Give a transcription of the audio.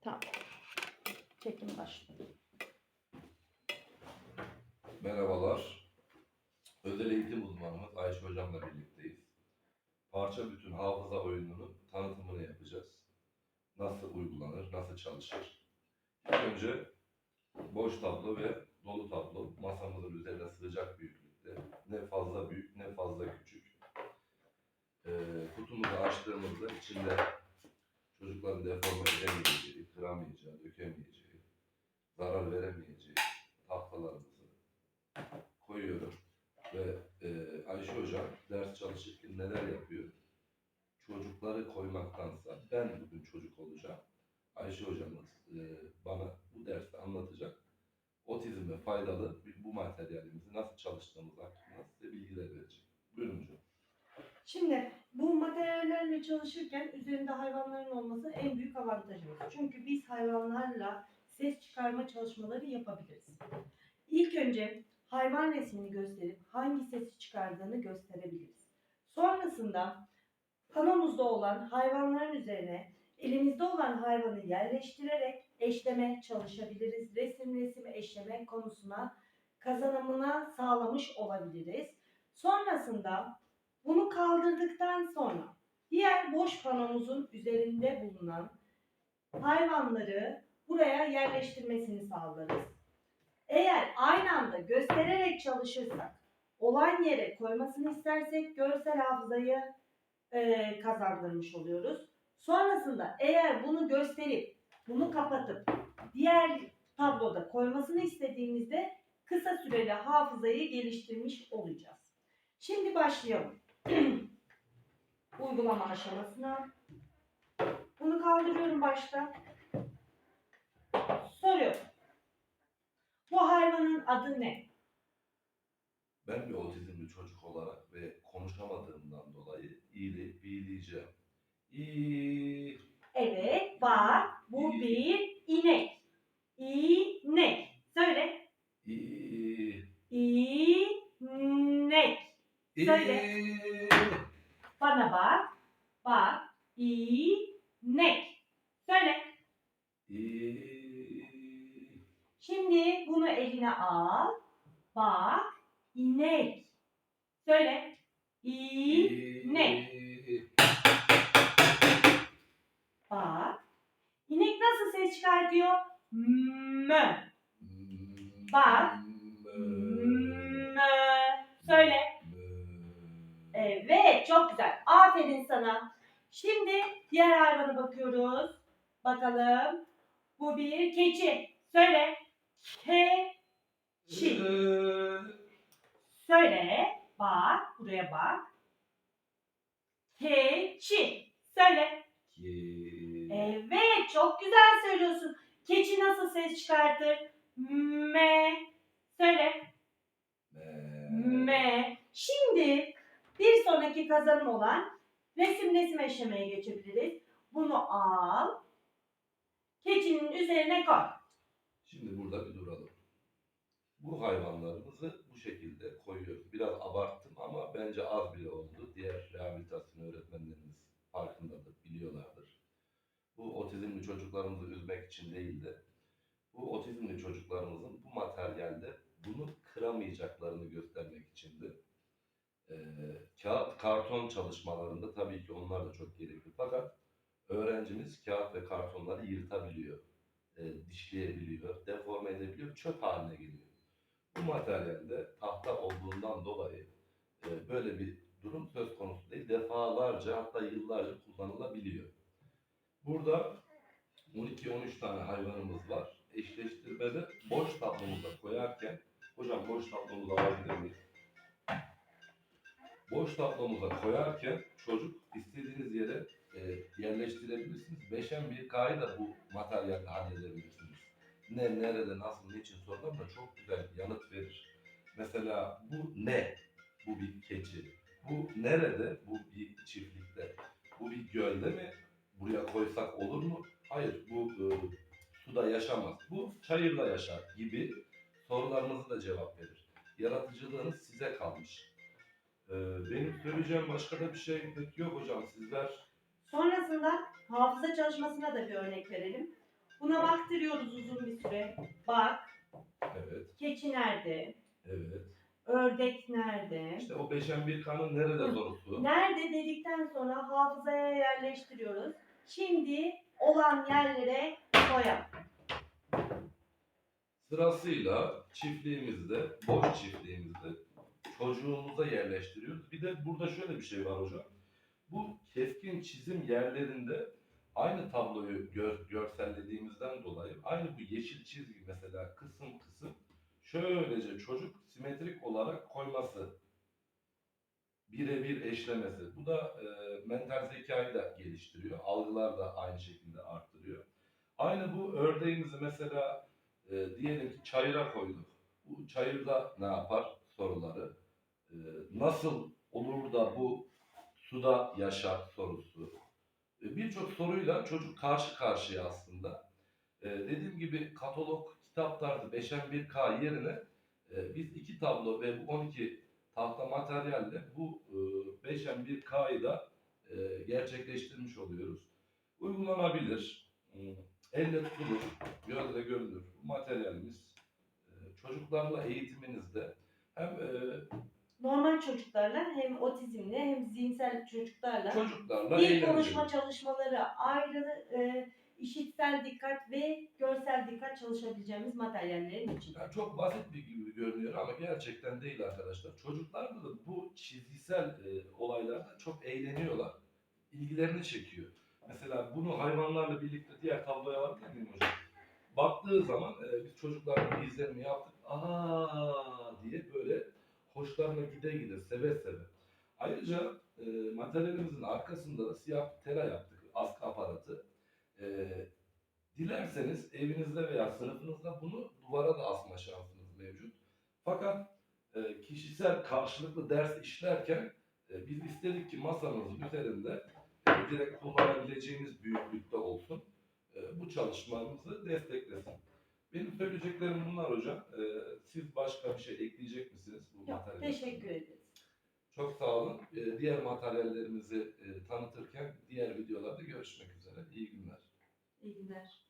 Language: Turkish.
Tamam. Çekim başlıyor. Merhabalar. Özel eğitim uzmanımız Ayşe Hocam'la birlikteyiz. Parça bütün hafıza oyununun tanıtımını yapacağız. Nasıl uygulanır, nasıl çalışır? İlk önce boş tablo ve dolu tablo masamızın üzerine sığacak büyüklükte. Ne fazla büyük ne fazla küçük. Ee, kutumuzu açtığımızda içinde çocukların deforme edemeyeceği, kıramayacağı, dökemeyeceği, zarar veremeyeceği tahtalarımızı koyuyorum. Ve e, Ayşe Hocam ders çalışırken neler yapıyor? Çocukları koymaktansa ben bugün çocuk olacağım. Ayşe Hocamız e, bana bu derste anlatacak. Otizme faydalı bu materyalimizi nasıl çalıştığımız hakkında size bilgiler verecek. Buyurun hocam. Şimdi bu materyallerle çalışırken üzerinde hayvanların olması en büyük avantajımız. Çünkü biz hayvanlarla ses çıkarma çalışmaları yapabiliriz. İlk önce hayvan resmini gösterip hangi sesi çıkardığını gösterebiliriz. Sonrasında panomuzda olan hayvanların üzerine elimizde olan hayvanı yerleştirerek eşleme çalışabiliriz. Resim resim eşleme konusuna kazanımına sağlamış olabiliriz. Sonrasında bunu kaldırdıktan sonra diğer boş panomuzun üzerinde bulunan hayvanları buraya yerleştirmesini sağlarız. Eğer aynı anda göstererek çalışırsak, olan yere koymasını istersek görsel hafızayı eee, kazandırmış oluyoruz. Sonrasında eğer bunu gösterip bunu kapatıp diğer tabloda koymasını istediğimizde kısa süreli hafızayı geliştirmiş olacağız. Şimdi başlayalım. Uygulama aşamasına. Bunu kaldırıyorum başta. Soruyorum. Bu hayvanın adı ne? Ben bir otizmli çocuk olarak ve konuşamadığımdan dolayı iyili, iyileyeceğim. İyi, Evet, bak bu bir inek. İnek. Söyle. iyi, İnek. Söyle. iyi. Bana bak. Bak. İnek. Söyle. Şimdi bunu eline al. Bak. inek. Söyle. İnek. Bak. İnek nasıl ses çıkartıyor? Mö. Bak. Mö. Çok güzel. Aferin sana. Şimdi diğer hayvana bakıyoruz. Bakalım. Bu bir keçi. Söyle. Keçi. Söyle. Bak, buraya bak. Keçi. Söyle. Evet, çok güzel söylüyorsun. Keçi nasıl ses çıkartır? Me. Söyle. Me. Şimdi kazanım olan resim resim eşlemeye geçebiliriz. Bunu al. Keçinin üzerine koy. Şimdi burada bir duralım. Bu hayvanlarımızı bu şekilde koyuyoruz. Biraz abarttım ama bence az bile oldu. Diğer rehabilitasyon öğretmenlerimiz farkındadır, biliyorlardır. Bu otizmli çocuklarımızı üzmek için değil de bu otizmli çocuklarımızın bu materyalde bunu kıramayacaklarını göstermek içindi. Ee, karton çalışmalarında tabii ki onlar da çok gerekli. Fakat öğrencimiz kağıt ve kartonları yırtabiliyor e, dişleyebiliyor, deforme edebiliyor, çöp haline geliyor. Bu materyalde tahta olduğundan dolayı e, böyle bir durum söz konusu değil. Defalarca hatta yıllarca kullanılabiliyor. Burada 12-13 tane hayvanımız var. Eşleştirmede tablomuza koyarken çocuk istediğiniz yere e, yerleştirebilirsiniz. Beşen bir kayı da bu materyalde halledebilirsiniz. Ne, nerede, nasıl, niçin sorularına çok güzel yanıt verir. Mesela bu ne? Bu bir keçi. Bu nerede? Bu bir çiftlikte. Bu bir gölde mi? Buraya koysak olur mu? Hayır, bu e, suda yaşamaz. Bu çayırda yaşar gibi sorularınızı da cevap verir. Yaratıcılığınız size kalmış. E, benim söyleyeceğim başka da bir şey yok hocam. Sizler Sonrasında hafıza çalışmasına da bir örnek verelim. Buna baktırıyoruz uzun bir süre. Bak, Evet, keçi nerede? evet. Ördek nerede? İşte o beşen bir kanın nerede sorusu. Nerede dedikten sonra hafızaya yerleştiriyoruz. Şimdi olan yerlere koyalım. Sırasıyla çiftliğimizde, boş çiftliğimizde çocuğumuza yerleştiriyoruz. Bir de burada şöyle bir şey var hocam. Bu keskin çizim yerlerinde aynı tabloyu gör, görsellediğimizden dolayı aynı bu yeşil çizgi mesela kısım kısım şöylece çocuk simetrik olarak koyması birebir eşlemesi. Bu da e, mental zekayı da geliştiriyor. Algılar da aynı şekilde arttırıyor. Aynı bu ördeğimizi mesela e, diyelim ki çayıra koyduk. Bu çayırda ne yapar soruları. E, nasıl olur da bu suda yaşar sorusu. E, Birçok soruyla çocuk karşı karşıya aslında. E, dediğim gibi katalog, kitap tarzı 5'en 1K yerine e, biz iki tablo ve bu 12 tahta materyalle bu e, 5'en 1K'yı da e, gerçekleştirmiş oluyoruz. Uygulanabilir, e, elle tutulur, gözle görülür. Bu materyalimiz e, çocuklarla eğitiminizde hem Normal çocuklarla hem otizmli hem zihinsel çocuklarla çocuklarla dil eğlenceli. konuşma çalışmaları ayrı e, işitsel dikkat ve görsel dikkat çalışabileceğimiz materyallerin için. Yani çok basit bir gibi görünüyor ama gerçekten değil arkadaşlar. Çocuklar da bu çizgisel e, olaylarda çok eğleniyorlar. İlgilerini çekiyor. Mesela bunu hayvanlarla birlikte diğer tabloya var değil mi hocam? Baktığı zaman e, biz çocukların izlenimi yaptık. Aa diye böyle hoşlarına gide gide seve seve. Ayrıca e, materyalimizin arkasında da siyah tela yaptık. Askı aparatı. E, Dilerseniz evinizde veya sınıfınızda bunu duvara da asma şansınız mevcut. Fakat e, kişisel karşılıklı ders işlerken e, biz istedik ki masanızın üzerinde e, direkt kullanabileceğiniz büyüklükte olsun. E, bu çalışmamızı desteklesin. Benim söyleyeceklerim bunlar hocam. Ee, siz başka bir şey ekleyecek misiniz bu Yok, materyale? teşekkür ederiz. Çok sağ olun. Ee, diğer materyallerimizi e, tanıtırken diğer videolarda görüşmek üzere. İyi günler. İyi günler.